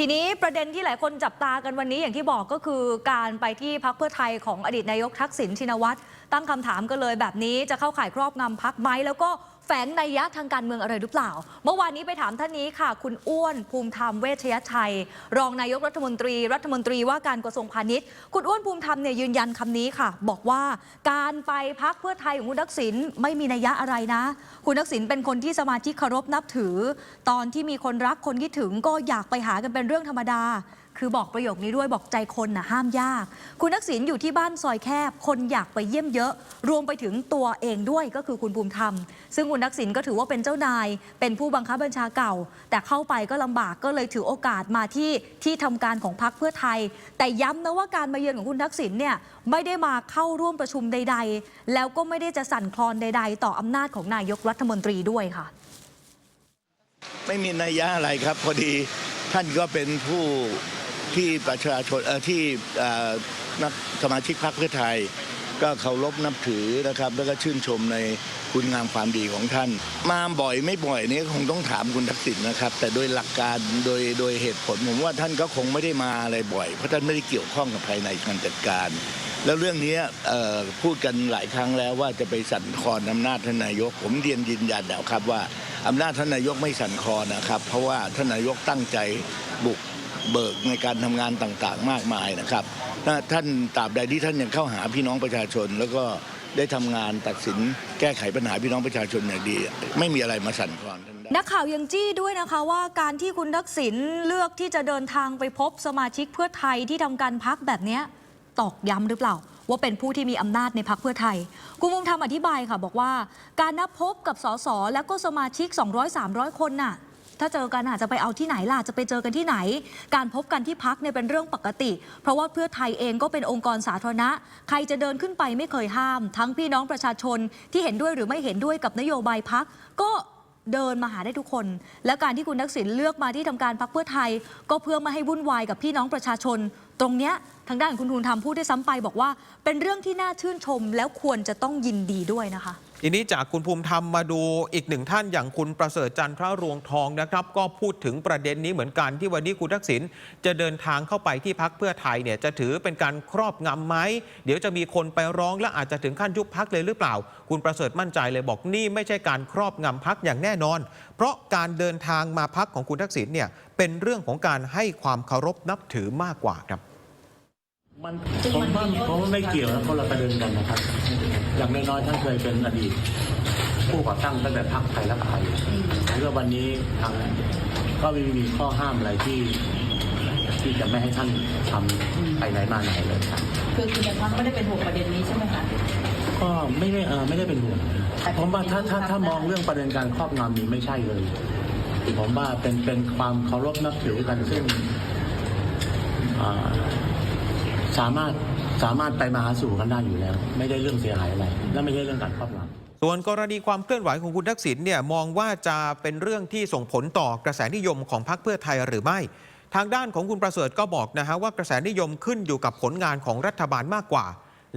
ทีนี้ประเด็นที่หลายคนจับตากันวันนี้อย่างที่บอกก็คือการไปที่พักเพื่อไทยของอดีตนายกทักษิณชินวัตรตั้งคำถามกันเลยแบบนี้จะเข้าข่ายครอบงำพักไหมแล้วก็ แฝงในยะทางการเมืองอะไรหรือเปล่า เมื่อวานนี้ไปถามท่านนี้ค่ะ คุณอ้วนภูมิธรรมเวชยชัย รองนายกรัฐมนตรี รัฐมนตรีว่าการกระทรวงพาณิชย์ คุณอ้วนภูมิธรรมเนี่ยยืนยันคำนี้ค่ะ บอกว่าการไปพักเพื่อไทยของคุณทักษิณไม่มีนัยยะอะไรนะ คุณทักษิณเป็นคนที่สมาชิกเคารพนับถือ ตอนที่มีคนรักคนคิดถึงก็อยากไปหากันเป็นเรื่องธรรมดา คือบอกประโยคนี้ด้วยบอกใจคนน่ะห้ามยาก คุณทักษิณอยู่ที่บ้านซอยแคบ คนอยากไปเยี่ยมเยอะ รวมไปถึงตัวเองด้วยก็คือคุณภูมิธรรม ซึ่งคุณทักษิณก็ถือว่าเป็นเจ้านาย เป็นผู้บังคับบัญชาเก่า แต่เข้าไปก็ลำบากก็เลยถือโอกาสมาที่ที่ทำการของพรรคเพื่อไทย แต่ย้ำนะว่าการมาเยือนของคุณทักษิณเนี่ยไม่ได้มาเข้าร่วมประชุมใด ๆ แล้วก็ไม่ได้จะสั่นคลอนใด ๆ ต่ออำนาจของนายกรัฐมนตรีด้วยค่ะ ไม่มีนัยยะอะไรครับพอดีท่านก็เป็นผู้ ที่ประชาชนที่นักสมาชิกพรรคเพื่อไทย ก็เคารพนับถือนะครับ แล้วก็ชื่นชมในคุณงามความดีของท่าน มาบ่อยไม่บ่อยนี้คงต้องถามคุณทักษิณนะครับ แต่โดยหลักการโดยโดยเหตุผลผมว่าท่านก็คงไม่ได้มาอะไรบ่อย เพราะท่านไม่ได้เกี่ยวข้องกับภายในการจัดการ แล้วเรื่องนี้พูดกันหลายครั้งแล้วว่าจะไปสั่นคลอนอำนาจท่านนายก ผมเรียนยืนยันแล้วครับว่าอำนาจท่านนายกไม่สั่นคลอนนะครับ เพราะว่าท่านนายกตั้งใจบุก เบิกในการทำงานต่างๆ มากมายนะครับถ้าท่านตราบใดที่ท่านยังเข้าหาพี่น้องประชาชน แล้วก็ได้ทำงานตัดสินแก้ไขปัญหาพี่น้องประชาชนอย่างดี ไม่มีอะไรมาสั่นคลอนนักข่าวยังจี้ด้วยนะคะว่าการที่คุณทักษิณเลือกที่จะเดินทางไปพบสมาชิกเพื่อไทยที่ทำการพักแบบนี้ตอกย้ำหรือเปล่า ว่าเป็นผู้ที่มีอำนาจในพักเพื่อไทยคุณภูมิธรรมอธิบายค่ะบอกว่า การนับพบกับสสและก็สมาชิก 200-300 คนน่ะ ถ้าเจอกันอาจจะไปเอาที่ไหนล่ะจะไปเจอกันที่ไหน การพบกันที่พักเนี่ยเป็นเรื่องปกติ เพราะว่าเพื่อไทยเองก็เป็นองค์กรสาธารณะ ใครจะเดินขึ้นไปไม่เคยห้าม ทั้งพี่น้องประชาชนที่เห็นด้วยหรือไม่เห็นด้วยกับนโยบายพักก็เดินมาหาได้ทุกคน และการที่คุณทักษิณเลือกมาที่ทำการพักเพื่อไทย ก็เพื่อไม่ให้วุ่นวายกับพี่น้องประชาชน ตรงเนี้ยทางด้านคุณทูลธรรมพูดได้ซ้ำไป บอกว่าเป็นเรื่องที่น่าชื่นชมแล้วควรจะต้องยินดีด้วยนะคะ ทีนี้จากคุณภูมิธรรมมาดูอีกหนึ่งท่านอย่างคุณประเสริฐจันทร์พระรวงทองนะครับ ก็พูดถึงประเด็นนี้เหมือนกันที่วันนี้คุณทักษิณจะเดินทางเข้าไปที่พักเพื่อไทยเนี่ยจะถือเป็นการครอบงำไหมเดี๋ยวจะมีคนไปร้องและอาจจะถึงขั้นยุบพักเลยหรือเปล่า คุณประเสริฐมั่นใจเลยบอกนี่ไม่ใช่การครอบงำพักอย่างแน่นอน เพราะการเดินทางมาพักของคุณทักษิณเนี่ยเป็นเรื่องของการให้ความเคารพนับถือมากกว่าครับมันผมว่าผมว่าไม่เกี่ยวนะคนละประเด็นกันนะครับ อย่างน้อยๆท่านเคยเป็นอดีตผู้ก่อตั้งตั้งแต่พรรคไทยรักไทยเรื่องวันนี้ทางก็ไม่มีข้อห้ามอะไรที่ที่จะไม่ให้ท่านทำไปไหนมาไหนเลยครับคือคุณยังพักไม่ได้เป็นห่วงประเด็นนี้ใช่ไหมคะก็ไม่ได้เออไม่ได้เป็นห่วงผมว่าถ้าถ้าถ้ามองเรื่องประเด็นการครอบงำนี้ไม่ใช่เลย ผมว่าเป็นเป็นความเคารพนับถือกันซึ่งอ่าสามารถ สามารถไปมาหาสู่กันได้อยู่แล้ว ไม่ได้เรื่องเสียหายอะไรและไม่ใช่เรื่องการครอบงำส่วนกรณีความเคลื่อนไหวของคุณทักษิณเนี่ยมองว่าจะเป็นเรื่องที่ส่งผลต่อกระแสนิยมของพรรคเพื่อไทยหรือไม่ ทางด้านของคุณประเสริฐก็บอกนะฮะว่ากระแสนิยมขึ้นอยู่กับผลงานของรัฐบาลมากกว่า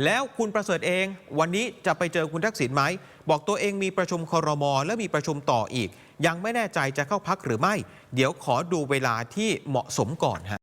แล้วคุณประเสริฐเองวันนี้จะไปเจอคุณทักษิณไหม บอกตัวเองมีประชุมครมและมีประชุมต่ออีก ยังไม่แน่ใจจะเข้าพักหรือไม่ เดี๋ยวขอดูเวลาที่เหมาะสมก่อนฮะ